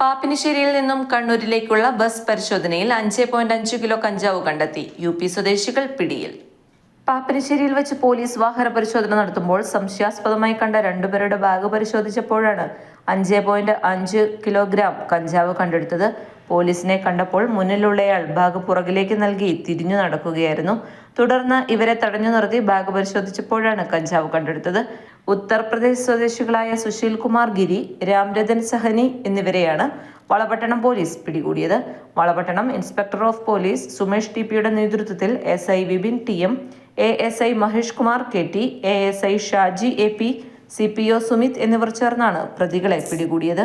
പാപ്പിനിശ്ശേരിയിൽ നിന്നും കണ്ണൂരിലേക്കുള്ള ബസ് പരിശോധനയിൽ അഞ്ച് പോയിന്റ് അഞ്ച് കിലോ കഞ്ചാവ് കണ്ടെത്തി. യു പി സ്വദേശികൾ പിടിയിൽ. പാപ്പിനിശ്ശേരിയിൽ വെച്ച് പോലീസ് വാഹന പരിശോധന നടത്തുമ്പോൾ സംശയാസ്പദമായി കണ്ട രണ്ടുപേരുടെ ബാഗ് പരിശോധിച്ചപ്പോഴാണ് അഞ്ച് പോയിന്റ് അഞ്ച് കിലോഗ്രാം കഞ്ചാവ് കണ്ടെടുത്തത്. പോലീസിനെ കണ്ടപ്പോൾ മുന്നിലുള്ളയാൾ ബാഗ് പുറകിലേക്ക് നൽകി തിരിഞ്ഞു നടക്കുകയായിരുന്നു. തുടർന്ന് ഇവരെ തടഞ്ഞു നിർത്തി ബാഗ് പരിശോധിച്ചപ്പോഴാണ് കഞ്ചാവ് കണ്ടെടുത്തത്. ഉത്തർപ്രദേശ് സ്വദേശികളായ സുശീൽ കുമാർ ഗിരി രാംരതൻ സഹനി എന്നിവരെയാണ് വളപട്ടണം പോലീസ് പിടികൂടിയത്. Valapattanam inspector of police Sumesh T പിയുടെ നേതൃത്വത്തിൽ S I Vipin T M A S I Mahesh Kumar K T A S I Shaji A P C P O Sumith എന്നിവർ ചേർന്നാണ് പ്രതികളെ പിടികൂടിയത്.